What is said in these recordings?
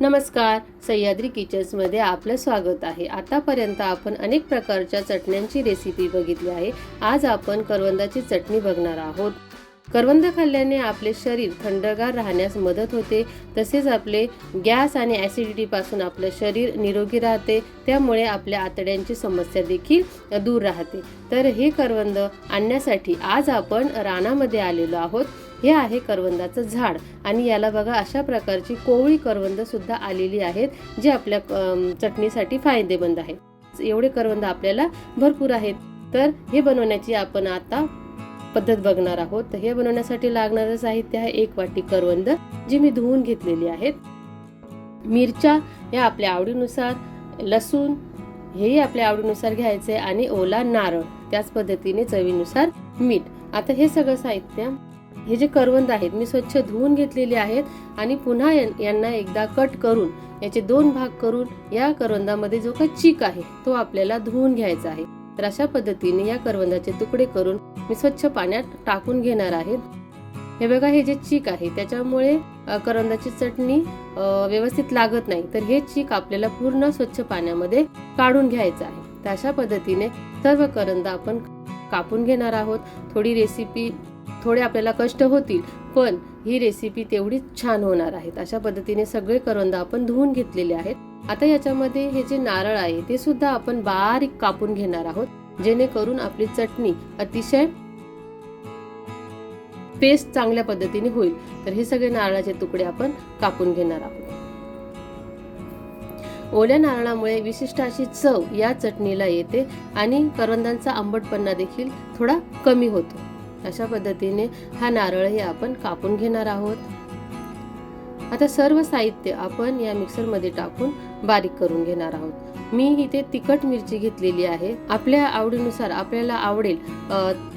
नमस्कार सह्याद्री किचन्समध्ये आपलं स्वागत आहे. आतापर्यंत आपण अनेक प्रकारच्या चटण्यांची रेसिपी बघितली आहे. आज आपण करवंदाची चटणी बघणार आहोत. करवंद खाल्ल्याने आपले शरीर थंडगार राहण्यास मदत होते. तसेच आपले गॅस आणि ॲसिडिटीपासून आपलं शरीर निरोगी राहते. त्यामुळे आपल्या आतड्यांची समस्या देखील दूर राहते. तर हे करवंद आणण्यासाठी आज आपण रानामध्ये आलेलो आहोत. हे आहे करवंदाचं झाड. आणि याला बघा अशा प्रकारची कोवळी करवंद सुद्धा आलेली आहेत जी आपल्या चटणीसाठी फायदेमंद आहे एवढे करवंद आपल्याला भरपूर आहेत. तर हे बनवण्याची आपण आता पद्धत बघणार आहोत. तर हे बनवण्यासाठी लागणारं साहित्य आहे एक वाटी करवंद जी मी धुवून घेतलेली आहेत. मिरच्या या आपल्या आवडीनुसार लसूण हेही आपल्या आवडीनुसार घ्यायचे आणि ओला नारळ त्याच पद्धतीने चवीनुसार मीठ. आता हे सगळं साहित्य हे जे करवंद आहेत मी स्वच्छ धुवून घेतलेले आहेत आणि पुन्हा यांना एकदा कट करून याचे दोन भाग करून या करवंदामध्ये जो काही चीक आहे तो आपल्याला धुवून घ्यायचा आहे. तर अशा पद्धतीने या करवंदाचे तुकडे करून मी स्वच्छ पाण्यात टाकून घेणार आहे. हे बघा हे जे चीक आहे त्याच्यामुळे करवंदाची चटणी व्यवस्थित लागत नाही. तर हे चीक आपल्याला पूर्ण स्वच्छ पाण्यामध्ये काढून घ्यायचं आहे. तर अशा पद्धतीने सर्व करंदा आपण कापून घेणार आहोत. थोडी रेसिपी थोडे आपल्याला कष्ट होतील पण ही रेसिपी तेवढीच छान होणार आहेत. अशा पद्धतीने सगळे करवंदा आपण धुवून घेतलेले आहेत. आता याच्यामध्ये हे जे नारळ आहे ते सुद्धा आपण बारीक कापून घेणार आहोत जेणेकरून आपली चटणी अतिशय पेस्ट चांगल्या पद्धतीने होईल. तर हे सगळे नारळाचे तुकडे आपण कापून घेणार आहोत. ओल्या नारळामुळे विशिष्ट अशी चव या चटणीला येते आणि करवंदांचा आंबटपणा देखील थोडा कमी होतो. अशा पद्धतीने हा नारळही आपण कापून घेणार आहोत. आता सर्व साहित्य आपण या मिक्सरमध्ये टाकून बारीक करून घेणार आहोत. मी इथे तिखट मिरची घेतलेली आहे. आपल्या आवडीनुसार आपल्याला आवडेल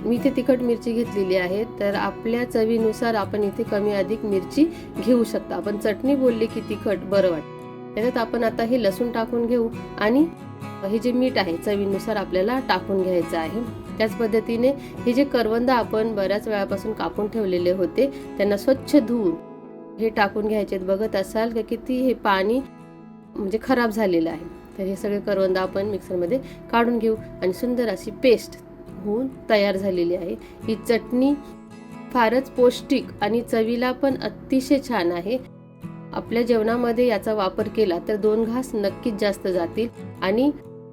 मी इथे तिखट मिरची घेतलेली आहे तर आपल्या चवीनुसार आपण इथे कमी अधिक मिरची घेऊ शकता. आपण चटणी बोलली की तिखट बरं वाटतं. त्याच्यात आपण आता हे लसूण टाकून घेऊ आणि हे जे मीठ आहे चवीनुसार आपल्याला टाकून घ्यायचं आहे. त्याच पद्धतीने हे जे करवंद आपण बऱ्याच वेळापासून कापून ठेवलेले होते त्यांना स्वच्छ धुवून हे टाकून घ्यायचे बघत असाल का किती हे पाणी म्हणजे खराब झालेलं आहे. तर हे सगळे करवंद आपण मिक्सरमध्ये काढून घेऊ आणि सुंदर अशी पेस्ट होऊन तयार झालेली आहे. ही चटणी फारच पौष्टिक आणि चवीला पण अतिशय छान आहे. आपल्या जेवणामध्ये याचा वापर केला तर दोन घास नक्कीच जास्त जातील आणि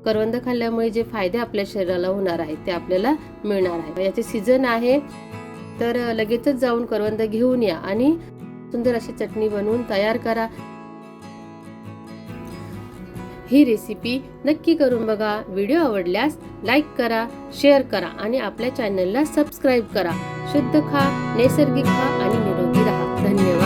करवंद खाल्ल्यामुळे जे फायदे आपल्या शरीराला होणार आहेत ते आपल्याला मिळणार आहे याचे सीझन आहे तर लगेचच जाऊन करवंद घेऊन या आणि सुंदर अशी चटणी बनवून तयार करा. ही रेसिपी नक्की करून बघा. व्हिडिओ आवडल्यास लाईक करा शेअर करा आणि आपल्या चॅनलला सबस्क्राईब करा. शुद्ध खा नैसर्गिक खा आणि निरोगी राहा. धन्यवाद.